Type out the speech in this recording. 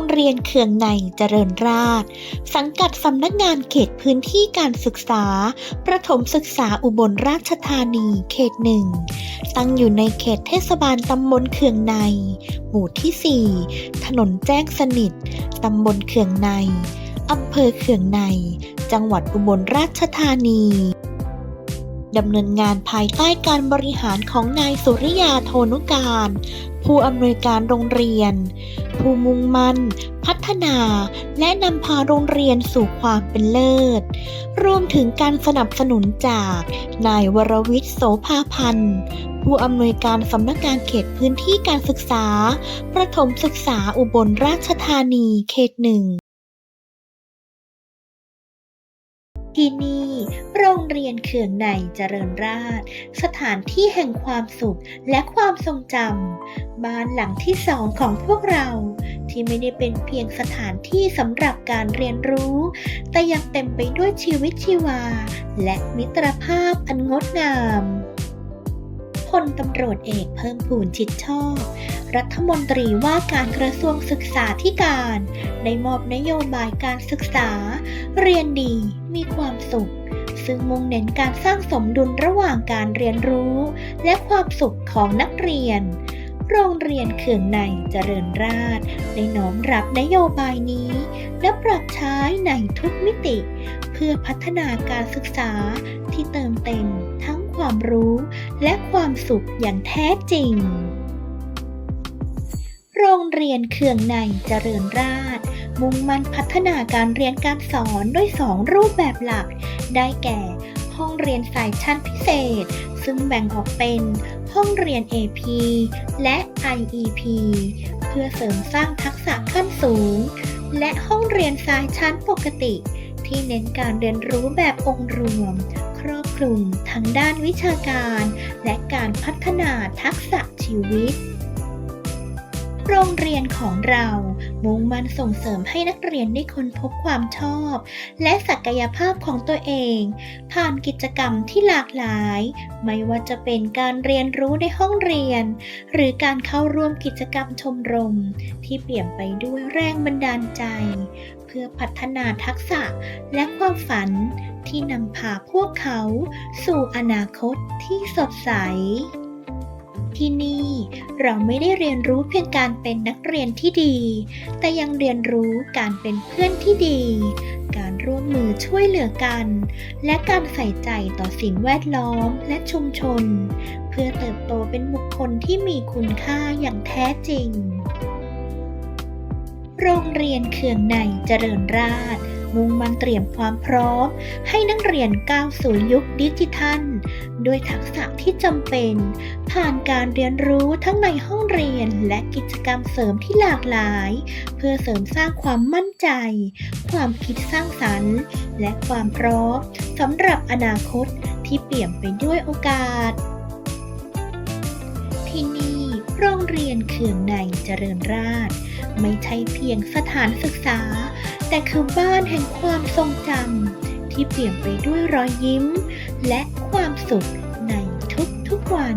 รงเรียนเคืองในเจริญราษฎร์สังกัดสำนักงานเขตพื้นที่การศึกษา ประถมศึกษาอุบลราชธานีเขตหนึ่ง ตั้งอยู่ในเขตเทศบาลตำบลเคืองใน หมู่ที่ 4 ถนนแจ้งสนิท ตำบลเคืองใน อำเภอเคืองใน จังหวัดอุบลราชธานีดำเนินงานภายใต้การบริหารของนายสุริยาโทนุการ ผู้อำนวยการโรงเรียน ผู้มุ่งมั่น พัฒนา และนำพาโรงเรียนสู่ความเป็นเลิศ รวมถึงการสนับสนุนจากนายวรวิทย์โสภาพันธ์ผู้อำนวยการสำนักงานเขตพื้นที่การศึกษา ประถมศึกษาอุบลราชธานีเขตหนึ่ง ที่นี่ โรงเรียนเขื่องในเจริญราษฎร์สถานที่แห่งความสุขและความทรงจำบ้านหลังที่สองของพวกเรา ที่ไม่ได้เป็นเพียงสถานที่สำหรับการเรียนรู้ แต่ยังเต็มไปด้วยชีวิตชีวา และมิตรภาพอันงดงามพลตำรวจเอกเพิ่มพูนชิดชอบ รัฐมนตรีว่าการกระทรวงศึกษาธิการ ได้มอบนโยบายการศึกษา เรียนดี มีความสุข ซึ่งมุ่งเน้นการสร้างสมดุลระหว่างการเรียนรู้ และความสุขของนักเรียน โรงเรียนเขื่องในเจริญราษฎร์ได้น้อมรับนโยบายนี้ และปรับใช้ในทุกมิติ เพื่อพัฒนาการศึกษาที่เติมเต็มทั้งความรู้และความสุขอย่างแท้จริง โรงเรียนเคืองในเจริญราษฎร์ มุ่งมั่นพัฒนาการเรียนการสอนด้วย 2 รูปแบบหลัก ได้แก่ห้องเรียนสายชั้นพิเศษ ซึ่งแบ่งออกเป็นห้องเรียน AP และ IEP เพื่อเสริมสร้างทักษะขั้นสูง และห้องเรียนสายชั้นปกติ ที่เน้นการเรียนรู้แบบองค์รวม ครอบคลุมทั้งด้านวิชาการ และการพัฒนาทักษะชีวิต โรงเรียนของเรา มุ่งมั่นส่งเสริมให้นักเรียนได้ค้นพบความชอบ และศักยภาพของตัวเอง ผ่านกิจกรรมที่หลากหลาย ไม่ว่าจะเป็นการเรียนรู้ในห้องเรียน หรือการเข้าร่วมกิจกรรมชมรม ที่เปลี่ยมไปด้วยแรงบันดาลใจ เพื่อพัฒนาทักษะและความฝันที่นำพาพวกเขา สู่อนาคตที่สดใส ที่นี่ เราไม่ได้เรียนรู้เพียงการเป็นนักเรียนที่ดี แต่ยังเรียนรู้การเป็นเพื่อนที่ดี การร่วมมือช่วยเหลือกัน และการใส่ใจต่อสิ่งแวดล้อมและชุมชน เพื่อเติบโตเป็นบุคคลที่มีคุณค่าอย่างแท้จริง โรงเรียนเคืองในเจริญราษฎร์ มุ่งมั่นเตรียมความพร้อม ให้นักเรียนก้าวสู่ยุคดิจิทัล ด้วยทักษะที่จำเป็น ผ่านการเรียนรู้ทั้งในห้องเรียนและกิจกรรมเสริมที่หลากหลาย เพื่อเสริมสร้างความมั่นใจ ความคิดสร้างสรรค์ และความพร้อมสำหรับอนาคตที่เปี่ยมไปด้วยโอกาส ที่นี่โรงเรียนเขื่องในเจริญราษฎร์ ไม่ใช่เพียงสถานศึกษา แต่คือบ้านแห่งความทรงจำที่เปลี่ยนไปด้วยรอยยิ้ม และความสุขในทุกๆวัน